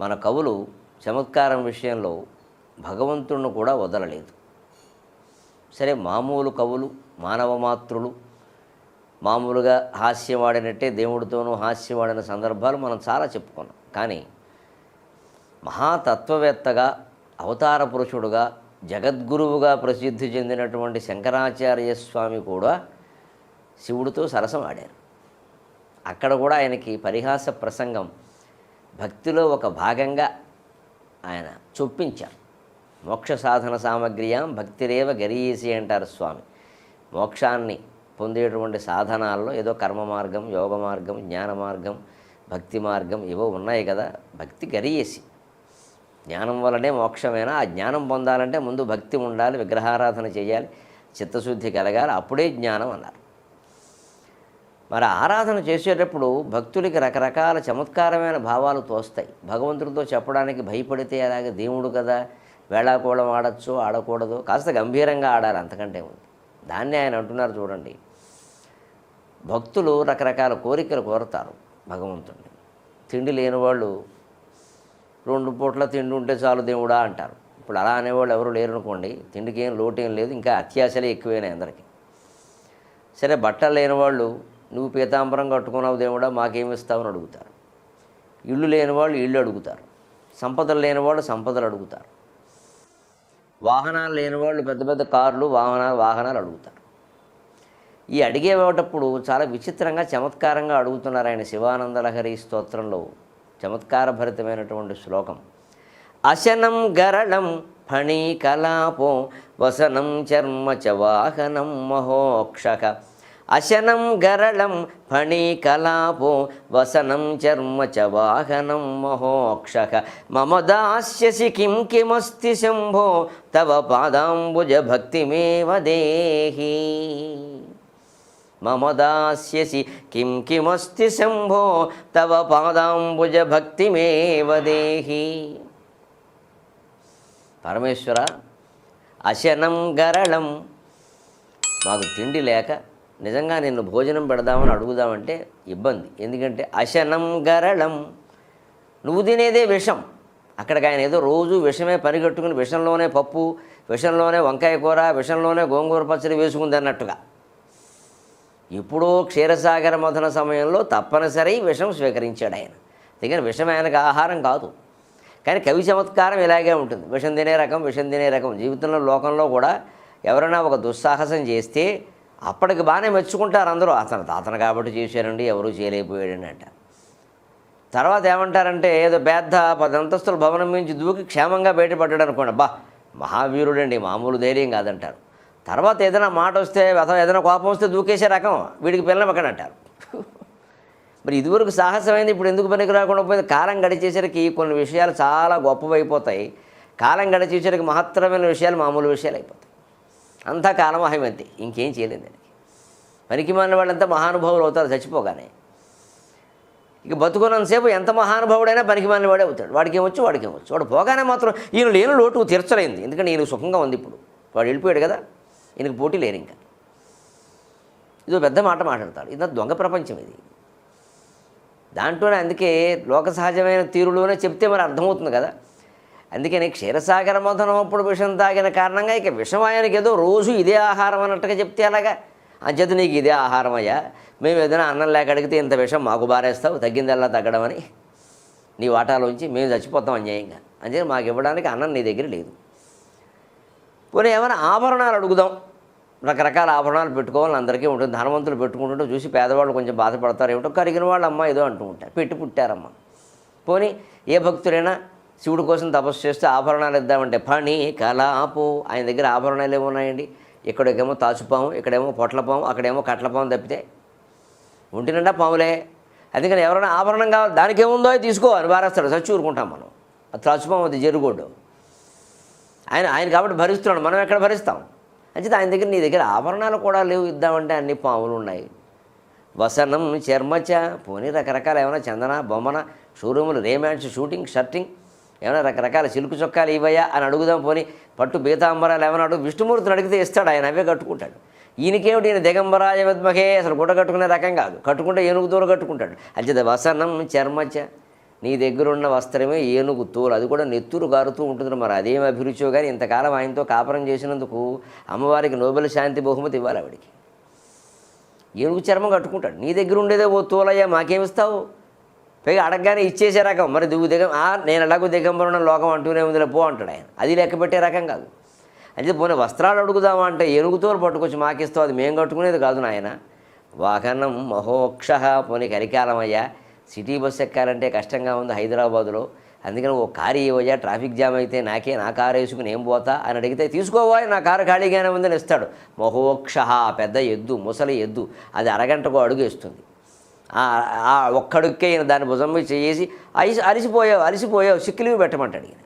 మన కవులు చమత్కారం విషయంలో భగవంతుడిని కూడా వదలలేదు. సరే మామూలు కవులు మానవ మాతృలు మామూలుగా హాస్యమాడినట్టే దేవుడితోనూ హాస్యమాడిన సందర్భాలు మనం చాలా చెప్పుకున్నాం. కానీ మహాతత్వవేత్తగా అవతార పురుషుడుగా జగద్గురువుగా ప్రసిద్ధి చెందినటువంటి శంకరాచార్య స్వామి కూడా శివుడితో సరసం ఆడారు అక్కడ కూడా ఆయనకి పరిహాస ప్రసంగం భక్తిలో ఒక భాగంగా ఆయన చొప్పించారు. మోక్ష సాధన సామగ్రియాం భక్తిరేవ గరీసి అంటారు స్వామి. మోక్షాన్ని పొందేటువంటి సాధనాల్లో ఏదో కర్మ మార్గం యోగ మార్గం జ్ఞాన మార్గం భక్తి మార్గం ఏవో ఉన్నాయి కదా భక్తి గరియేసి. జ్ఞానం వల్లనే మోక్షమైనా? ఆ జ్ఞానం పొందాలంటే ముందు భక్తి ఉండాలి విగ్రహారాధన చేయాలి చిత్తశుద్ధి కలగాలి అప్పుడే జ్ఞానం అన్నారు. మరి ఆరాధన చేసేటప్పుడు భక్తులకి రకరకాల చమత్కారమైన భావాలు తోస్తాయి. భగవంతుడితో చెప్పడానికి భయపడితే అలాగే దేవుడు కదా వేళాకోళం ఆడచ్చు ఆడకూడదు కాస్త గంభీరంగా ఆడాలి అంతకంటే ఉంది దాన్ని ఆయన అంటున్నారు చూడండి. భక్తులు రకరకాల కోరికలు కోరతారు భగవంతుడిని తిండి లేని వాళ్ళు రెండు పూట్ల తిండి ఉంటే చాలు దేవుడా అంటారు. ఇప్పుడు అలా అనేవాళ్ళు ఎవరు లేరు అనుకోండి తిండికి ఏం లోటేం లేదు ఇంకా అత్యాశలే ఎక్కువైనాయి అందరికీ. సరే బట్టలు లేని వాళ్ళు నువ్వు పీతాంబరం కట్టుకున్నావు దేవుడా మాకేమిస్తావని అడుగుతారు. ఇళ్ళు లేని వాళ్ళు ఇళ్ళు అడుగుతారు. సంపదలు లేని వాళ్ళు సంపదలు అడుగుతారు. వాహనాలు లేని వాళ్ళు పెద్ద పెద్ద కార్లు వాహనాలు వాహనాలు అడుగుతారు. ఈ అడిగేటప్పుడు చాలా విచిత్రంగా చమత్కారంగా అడుగుతున్నారు ఆయన శివానంద లహరి స్తోత్రంలో. చమత్కారభరితమైనటువంటి శ్లోకం. అశనం గరళం ఫణీ కలాపం వసనం చర్మ చ వాహనం మహోక్షక అశనం గరళం ఫణీకలాపో వసనం చర్మ చ వాహనం మహోక్ష. మమ దాస్యసి కిం కిమస్తి శంభో తవ పాదాంబుజ భక్తిమేవ దేహి. మమ దాస్యసి కిం కిమస్తి శంభో తవ పాదాంబుజ భక్తిమేవ దేహి. పరమేశ్వర అశనం గరళం మాకు తిండి లేక నిజంగా నిన్ను భోజనం పెడదామని అడుగుదామంటే ఇబ్బంది. ఎందుకంటే అశనం గరళం. నువ్వు తినేదే విషం. అక్కడికి ఆయన ఏదో రోజు విషమే పరిగెట్టుకుని విషంలోనే పప్పు విషంలోనే వంకాయ కూర విషంలోనే గోంగూర పచ్చడి వేసుకుంది అన్నట్టుగా. ఎప్పుడో క్షీరసాగర మథన సమయంలో తప్పనిసరి విషం స్వీకరించాడు ఆయన. అందుకని విషం ఆయనకు ఆహారం కాదు. కానీ కవి చమత్కారం ఇలాగే ఉంటుంది. విషం తినే రకం విషం తినే రకం. జీవితంలో లోకంలో కూడా ఎవరైనా ఒక దుస్సాహసం చేస్తే అప్పటికి బాగానే మెచ్చుకుంటారు అందరూ. అతను అతను కాబట్టి చేశారండి ఎవరూ చేయలేకపోయాడని అంటారు తర్వాత ఏమంటారంటే ఏదో పెద్ద పది అంతస్తుల భవనం నుంచి దూకి క్షేమంగా బయటపడ్డాడు అనుకోండి అబ్బా మహావీరుడండి మామూలు ధైర్యం కాదంటారు. తర్వాత ఏదైనా మాట వస్తే అథవా ఏదైనా కోపం వస్తే దూకేసే రకం వీడికి పిల్లలు పక్కన అంటారు మరి ఇదివరకు సాహసమైంది ఇప్పుడు ఎందుకు పనికి రాకుండా పోయింది? కాలం గడిచేసరికి కొన్ని విషయాలు చాలా గొప్పవైపోతాయి. కాలం గడిచేసరికి మహత్తరమైన విషయాలు మామూలు విషయాలు అయిపోతాయి. అంతా కాలమహిమంతే ఇంకేం చేయలేదు దానికి. పనికి మాలిన వాళ్ళంతా మహానుభావులు అవుతారు చచ్చిపోగానే. ఇక బతుకున్నంతసేపు ఎంత మహానుభావుడైనా పనికి మాలిన వాడే అవుతాడు. వాడికి ఏమొచ్చు వాడికి ఏమొచ్చు వాడు పోగానే మాత్రం ఈయన లేని లోటు తీర్చలేంది ఎందుకంటే ఈయన సుఖంగా ఉంది ఇప్పుడు. వాడు వెళ్ళిపోయాడు కదా ఈయనకు పోటీ లేరు ఇంకా. ఇదో పెద్ద మాట మాట్లాడతాడు. ఇది దొంగ ప్రపంచం ఇది. దాంట్లోనే అందుకే లోక సహజమైన తీరులోనే చెప్తే మరి అర్థమవుతుంది కదా. అందుకని క్షీరసాగర మథనం అప్పుడు విషం తాగిన కారణంగా ఇక విషం ఆయనకి ఏదో రోజు ఇదే ఆహారం అన్నట్టుగా చెప్తే అలాగా అంచేత నీకు ఇదే ఆహారం అయ్యా. మేము ఏదైనా అన్నం లేక అడిగితే ఇంత విషం మాకు బారేస్తావు తగ్గిందల్లా తగ్గడమని నీ వాటాలోంచి మేము చచ్చిపోతాం అన్యాయంగా. అంచేత మాకు ఇవ్వడానికి అన్నం నీ దగ్గర లేదు. పోనీ ఏమైనా ఆభరణాలు అడుగుదాం. రకరకాల ఆభరణాలు పెట్టుకోవాలని అందరికీ ఉంటుంది. ధనవంతులు పెట్టుకుంటుంటే చూసి పేదవాళ్ళు కొంచెం బాధపడతారు ఏమిటో కరిగిన వాళ్ళు అమ్మ ఏదో అంటూ ఉంటారు. పెట్టి పుట్టారమ్మ. పోనీ ఏ భక్తులైనా శివుడి కోసం తపస్సు చేస్తే ఆభరణాలు ఇద్దామంటే పని కలాపు ఆయన దగ్గర ఆభరణాలు ఏమో ఉన్నాయండి. ఇక్కడికేమో తాచుపాము ఇక్కడేమో పొట్లపాము అక్కడేమో కట్లపాము తప్పితే ఒంటి నిండా పాములే. అందుకని ఎవరైనా ఆభరణం కావాలి దానికి ఏముందో అది తీసుకో అని బారేస్తాడు చచ్చి ఊరుకుంటాం మనం. అది తాచుపాము అది జరుగుడు. ఆయన ఆయన కాబట్టి భరిస్తున్నాడు మనం ఎక్కడ భరిస్తాం? అంచేత ఆయన దగ్గర నీ దగ్గర ఆభరణాలు కూడా లేవు ఇద్దామంటే అన్ని పాములు ఉన్నాయి. వసనం చర్మచ పోనీ రకరకాల ఏమైనా చందన బొమ్మన షోరూములు రేమాన్స్ షూటింగ్ షర్టింగ్ ఏమైనా రకరకాల సిల్కు చొక్కాలు ఇవ్వయా అని అడుగుదాం పోనీ. పట్టు పీతాంబరాలు ఏమైనా అడుగు విష్ణుమూర్తిని అడిగితే ఇస్తాడు ఆయన అవే కట్టుకుంటాడు. ఈయనకేమిటి? ఈయన దిగంబరాయ విద్మహే అసలు గుడ్డ కట్టుకునే రకం కాదు. కట్టుకుంటే ఏనుగు దూర కట్టుకుంటాడు. అంచేత వసనం చర్మచ నీ దగ్గర ఉన్న వస్త్రమే ఏనుగు తోలు. అది కూడా నెత్తురు గారుతూ ఉంటుంది మరి. అదేం అభిరుచో కానీ ఇంతకాలం ఆయనతో కాపురం చేసినందుకు అమ్మవారికి నోబెల్ శాంతి బహుమతి ఇవ్వాలి ఆవిడికి. ఏనుగు చర్మం కట్టుకుంటాడు. నీ దగ్గర ఉండేదే ఓ తోలయ్యా మాకేమిస్తావు? పైగా అడగగానే ఇచ్చేసే రకం. మరి దిగు దిగం నేను ఎలాగో దిగంబరం లోకం అంటూనే ఉందిలే పో అంటాడు ఆయన. అది లెక్క పెట్టే రకం కాదు. అయితే పోనీ వస్త్రాలు అడుగుదామా అంటే ఏనుగుతోలు పట్టుకొచ్చి మాకిస్తావు అది మేము కట్టుకునేది కాదు నాయన. వాహనం మహోక్ష పోనీ కరికాలమయ్యా సిటీ బస్ ఎక్కాలంటే కష్టంగా ఉంది హైదరాబాదులో. అందుకని ఓ కారు ఇవ్వయ్యా ట్రాఫిక్ జామ్ అయితే నాకే నా కారు వేసుకుని ఏం పోతా అని అడిగితే తీసుకోవా నా కారు ఖాళీగానే ఉందని ఇస్తాడు. మహోక్ష పెద్ద ఎద్దు ముసలి ఎద్దు. అది అరగంటకు అడుగు వేస్తుంది. ఆ- ఆ ఒక్కడుక్కే ఈయన దాని భుజం మీద చేసి అలిసి అలిసిపోయావు అలిసిపోయావు సిక్కులివి పెట్టమంటాడు ఈయన.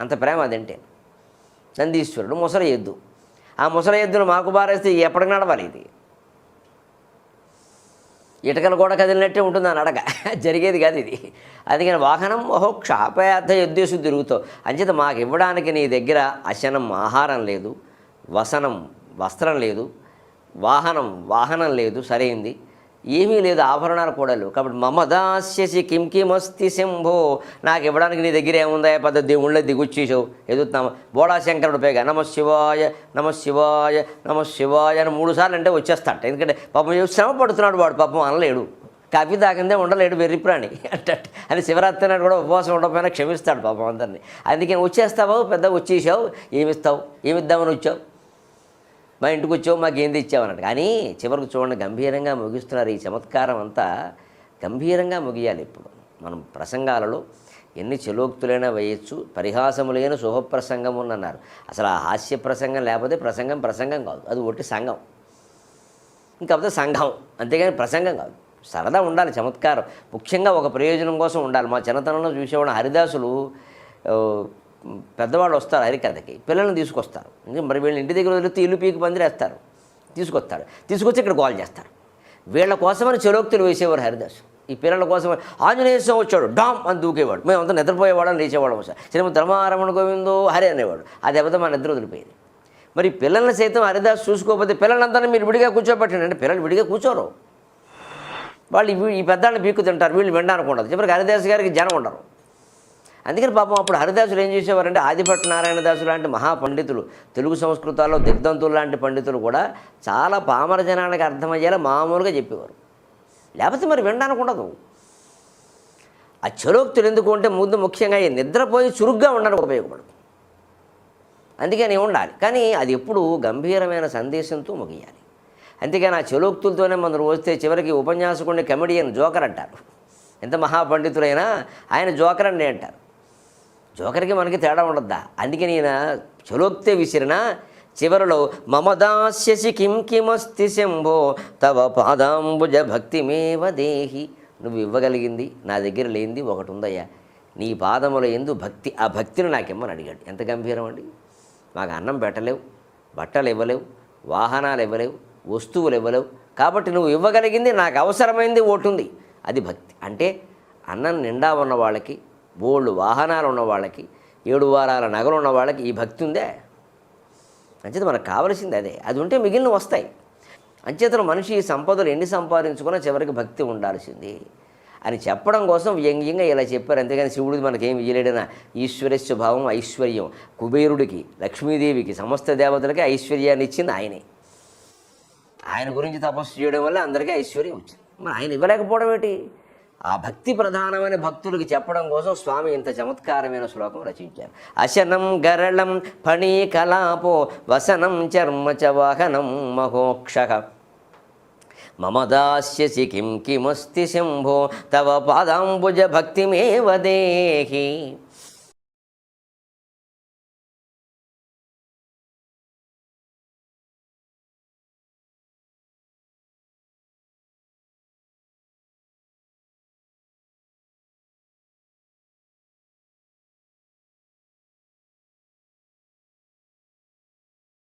అంత ప్రేమ అదంటే. నందీశ్వరుడు ముసలి ఎద్దు ఆ ముసలి ఎద్దును మాకు బారేస్తే ఎప్పటికి నడవాలి ఇది? ఇటుకలు కూడా కదిలినట్టే ఉంటుంది అని అడగ. జరిగేది కాదు ఇది. అందుకని వాహనం ఓహో క్షాపయార్థ ఎద్దేశం తిరుగుతావు. అంచేత మాకు ఇవ్వడానికి నీ దగ్గర అశనం ఆహారం లేదు వసనం వస్త్రం లేదు వాహనం వాహనం లేదు. సరైంది. ఏమీ లేదు ఆభరణాలు కూడా లేవు. కాబట్టి మమ దాస్యసి కిం కిమస్తి శంభో. నాకు ఇవ్వడానికి నీ దగ్గర ఏముందా? పెద్ద దేవుళ్ళే దిగుచ్చేసావు ఎదుగుతున్నాము బోడా శంకరుడు పైగా నమ శివాయ నమ శివాయ నమ శివాయ అని మూడు సార్లు అంటే వచ్చేస్తాట ఎందుకంటే పాపం శ్రమ పడుతున్నాడు వాడు పాపం అనలేడు. కాఫీ తాగిందే ఉండలేడు వెర్రి ప్రాణి. అంటే అని శివరాత్రి నాడు కూడా ఉపవాసం ఉండకపోయినా క్షమిస్తాడు పాపం అందరినీ. అందుకని వచ్చేస్తావు పెద్ద వచ్చేసావు ఏమిస్తావు? ఏమిద్దామని వచ్చావు? మా ఇంటికి వచ్చావు మాకు ఏం తెచ్చావు అన్నాడు. కానీ చివరికి చూడండి గంభీరంగా ముగిస్తున్నారు ఈ చమత్కారం అంతా. గంభీరంగా ముగియాలి ఇప్పుడు. మనం ప్రసంగాలలో ఎన్ని చెలోక్తులైనా వేయచ్చు పరిహాసములైన శుభప్రసంగం అన్నారు అసలు ఆ హాస్య ప్రసంగం లేకపోతే ప్రసంగం ప్రసంగం కాదు. అది ఒట్టి సంఘం. ఇంకపోతే సంఘం. అంతేగాని ప్రసంగం కాదు. సరదా ఉండాలి చమత్కారం. ముఖ్యంగా ఒక ప్రయోజనం కోసం ఉండాలి. మా చిన్నతనంలో చూసేవాడు హరిదాసులు పెద్దవాళ్ళు వస్తారు హరికథకి పిల్లల్ని తీసుకొస్తారు. మరి వీళ్ళు ఇంటి దగ్గర వదిలితే ఇల్లు పీకి పందిరేస్తారు. తీసుకొస్తాడు తీసుకొచ్చి ఇక్కడ గోల్ చేస్తారు. వీళ్ళ కోసమని చెలోక్తులు వేసేవారు హరిదాస్. ఈ పిల్లల కోసం ఆంజనేయ స్వామి వచ్చాడు డామ్ అని దూకేవాడు. మేమంతా నిద్రపోయేవాళ్ళం లేచేవాళ్ళం సార్ శ్రీమతి ధర్మారమణ గోవిందో హరి అనేవాడు. అది దెబ్బతో మా నిద్ర వదిలిపోయింది. మరి పిల్లల్ని సైతం హరిదాస్ చూసుకోకపోతే పిల్లలందరినీ మీరు విడిగా కూర్చోబెట్టండి. అంటే పిల్లలు విడిగా కూర్చోరు. వాళ్ళు ఇవి- ఈ పెద్దాళ్ళు బీక్కు తింటారు వీళ్ళు వినడానికి ఉండదు. చివరికి హరిదాస్ గారికి జనం ఉండరు. అందుకని పాపం అప్పుడు హరిదాసులు ఏం చేసేవారంటే ఆదిభట్ట నారాయణదాసు లాంటి మహాపండితులు తెలుగు సంస్కృతాల్లో దిగ్ధంతులు లాంటి పండితులు కూడా చాలా పామర జనానికి అర్థమయ్యేలా మామూలుగా చెప్పేవారు. లేకపోతే మరి వినడానికి ఉండదు. ఆ చరోక్తులు ఎందుకు అంటే ముందు ముఖ్యంగా ఈ నిద్రపోయి చురుగ్గా ఉండడానికి ఉపయోగపడదు. అందుకని ఉండాలి. కానీ అది ఎప్పుడు గంభీరమైన సందేశంతో ముగియాలి. అందుకని ఆ చెలోక్తులతోనే మనం వస్తే చివరికి ఉపన్యాసకుడిని కమెడియన్ జోకర్ అంటారు. ఎంత మహాపండితులైనా ఆయన జోకర్ అండి అంటారు. జోకర్కి మనకి తేడా ఉండద్దా? అందుకని ఈయన చలోక్తే విసిరిన? చివరిలో మమ దాస్యసి కిం కిమస్తి శంభో తవ పాదాంబుజ భక్తిమేవ దేహి. నువ్వు ఇవ్వగలిగింది నా దగ్గర లేనిది ఒకటి ఉందయ్యా నీ పాదముల ఎందు భక్తి ఆ భక్తిని నాకిమ్మని అడిగాడు. ఎంత గంభీరం అండి. మాకు అన్నం పెట్టలేవు బట్టలు ఇవ్వలేవు వాహనాలు ఇవ్వలేవు వస్తువులు ఇవ్వలేవు. కాబట్టి నువ్వు ఇవ్వగలిగింది నాకు అవసరమైంది ఒకటి ఉంది అది భక్తి. అంటే అన్నం నిండా ఉన్న వాళ్ళకి బోళ్ళు వాహనాలు ఉన్న వాళ్ళకి ఏడు వారాల నగలు ఉన్న వాళ్ళకి ఈ భక్తి ఉందే? అంచేత మనకు కావలసింది అదే. అది ఉంటే మిగిలిన వస్తాయి. అంచేతను మనిషి ఈ సంపదలు ఎన్ని సంపాదించుకున్నా చివరికి భక్తి ఉండాల్సింది. అని చెప్పడం కోసం వ్యంగ్యంగా ఇలా చెప్పారు. అంతేగాని శివుడిది మనకేం ఇయ్యలేడన? ఈశ్వరస్య భావం ఐశ్వర్యం. కుబేరుడికి లక్ష్మీదేవికి సమస్త దేవతలకి ఐశ్వర్యాన్ని ఇచ్చింది ఆయనే. ఆయన గురించి తపస్సు చేయడం వల్ల అందరికీ ఐశ్వర్యం వచ్చింది. మరి ఆయన ఇవ్వలేకపోవడం ఏంటి? ఆ భక్తి ప్రధానమైన భక్తులకి చెప్పడం కోసం స్వామి ఇంత చమత్కారమైన శ్లోకం రచించారు. అశనం గరళం ఫణీ కలాపో వసనం చర్మ చ వాహనం మహోక్ష. మమ దాస్యసి కిం కిమస్తి శంభో తవ పాదాంబుజ భక్తిమేవ దేహి.